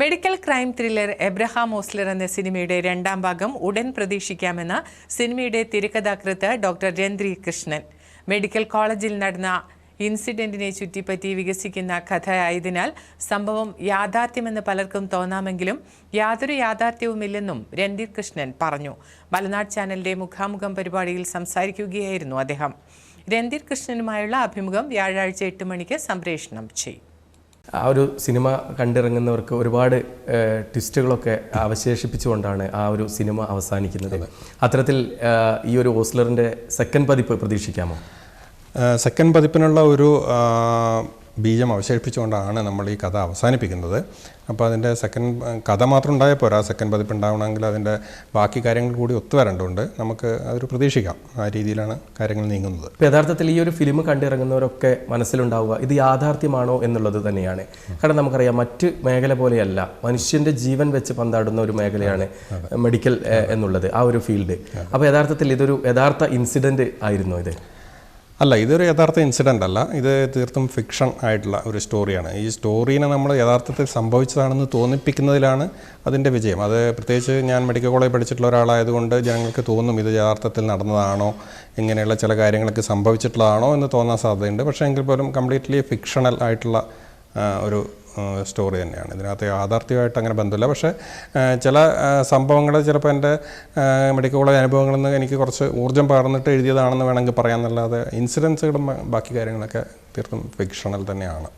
Medical crime thriller Abraham Ozler എന്ന സിനിമയുടെ രണ്ടാം ഭാഗം ഉടൻ പ്രതീക്ഷിക്കാമെന്ന് സിനിമയുടെ തിരക്കഥാകൃത്ത് ഡോക്ടർ രന്ദ്രി കൃഷ്ണൻ. മെഡിക്കൽ കോളേജിൽ നടന്ന ഇൻസിഡന്റിനെ ചുറ്റിപ്പറ്റി വികസിക്കുന്ന കഥയായതിനാൽ സംഭവം യാഥാർത്ഥ്യമെന്ന് പലർക്കും തോന്നാമെങ്കിലും യാതൊരു യാഥാർത്ഥ്യവുമില്ലെന്നും രൺധീർ കൃഷ്ണൻ പറഞ്ഞു. മലനാട് ചാനലിന്റെ മുഖാമുഖം പരിപാടിയിൽ സംസാരിക്കുകയായിരുന്നു അദ്ദേഹം. രൺധീർ കൃഷ്ണനുമായുള്ള അഭിമുഖം വ്യാഴാഴ്ച എട്ട് മണിക്ക് സംപ്രേഷണം ചെയ്യും. ആ ഒരു സിനിമ കണ്ടിറങ്ങുന്നവർക്ക് ഒരുപാട് ട്വിസ്റ്റുകളൊക്കെ അവശേഷിപ്പിച്ചുകൊണ്ടാണ് ആ ഒരു സിനിമ അവസാനിക്കുന്നത്. അത്തരത്തിൽ ഈ ഒരു ഓസ്ലറിന്റെ സെക്കൻഡ് പതിപ്പ് പ്രതീക്ഷിക്കാമോ? സെക്കൻഡ് പതിപ്പിനുള്ള ഒരു ബീജം അവശേഷിപ്പിച്ചുകൊണ്ടാണ് നമ്മൾ ഈ കഥ അവസാനിപ്പിക്കുന്നത്. അപ്പോൾ അതിന്റെ സെക്കൻഡ് കഥ മാത്രം ഉണ്ടായാൽ പോരാ. സെക്കൻഡ് പതിപ്പ് ഉണ്ടാവണമെങ്കിൽ അതിന്റെ ബാക്കി കാര്യങ്ങൾ കൂടി ഒത്തുവരേണ്ടതുണ്ട് നമുക്ക് അതൊരു പ്രതീക്ഷിക്കാം. ആ രീതിയിലാണ് കാര്യങ്ങൾ നീങ്ങുന്നത്. യഥാർത്ഥത്തിൽ ഈ ഒരു ഫിലിം കണ്ടിറങ്ങുന്നവരൊക്കെ മനസ്സിലുണ്ടാവുക ഇത് യാഥാർത്ഥ്യമാണോ എന്നുള്ളത് തന്നെയാണ്. കാരണം നമുക്കറിയാം മറ്റ് മേഖല പോലെയല്ല. മനുഷ്യന്റെ ജീവൻ വെച്ച് പന്താടുന്ന ഒരു മേഖലയാണ് മെഡിക്കൽ എന്നുള്ളത് ആ ഒരു ഫീൽഡ് അപ്പോൾ യഥാർത്ഥത്തിൽ ഇതൊരു യഥാർത്ഥ ഇൻസിഡന്റ് ആയിരുന്നു ഇത്. അല്ല ഇതൊരു യഥാർത്ഥ ഇൻസിഡന്റ് അല്ല. ഇത് തീർത്തും ഫിക്ഷൻ ആയിട്ടുള്ള ഒരു സ്റ്റോറിയാണ് ഈ സ്റ്റോറീനെ നമ്മൾ യഥാർത്ഥത്തിൽ സംഭവിച്ചതാണെന്ന് തോന്നിപ്പിക്കുന്നതിലാണ് അതിന്റെ വിജയം. അത് പ്രത്യേകിച്ച് ഞാൻ മെഡിക്കൽ കോളേജ് പഠിച്ചിട്ടുള്ള ഒരാളായതുകൊണ്ട് ജനങ്ങൾക്ക് തോന്നും ഇത് യഥാർത്ഥത്തിൽ നടന്നതാണോ ഇങ്ങനെയുള്ള ചില കാര്യങ്ങളൊക്കെ സംഭവിച്ചിട്ടുള്ളതാണോ എന്ന് തോന്നാൻ സാധ്യതയുണ്ട്. പക്ഷേ എങ്കിൽ പോലും കംപ്ലീറ്റ്ലി ഫിക്ഷണൽ ആയിട്ടുള്ള ഒരു സ്റ്റോറി തന്നെയാണ്. ഇതിനകത്ത് യാഥാർത്ഥ്യമായിട്ട് അങ്ങനെ ബന്ധമില്ല. പക്ഷേ ചില സംഭവങ്ങൾ ചിലപ്പോൾ എന്റെ മെഡിക്കൽ കോളേജ് അനുഭവങ്ങളിൽ നിന്ന് എനിക്ക് കുറച്ച് ഊർജം പകർന്നിട്ട് എഴുതിയതാണെന്ന് വേണമെങ്കിൽ പറയാമെന്നല്ലാതെ ഇൻസിഡൻസുകളും ബാക്കി കാര്യങ്ങളൊക്കെ തീർത്തും ഫിക്ഷണൽ തന്നെയാണ്.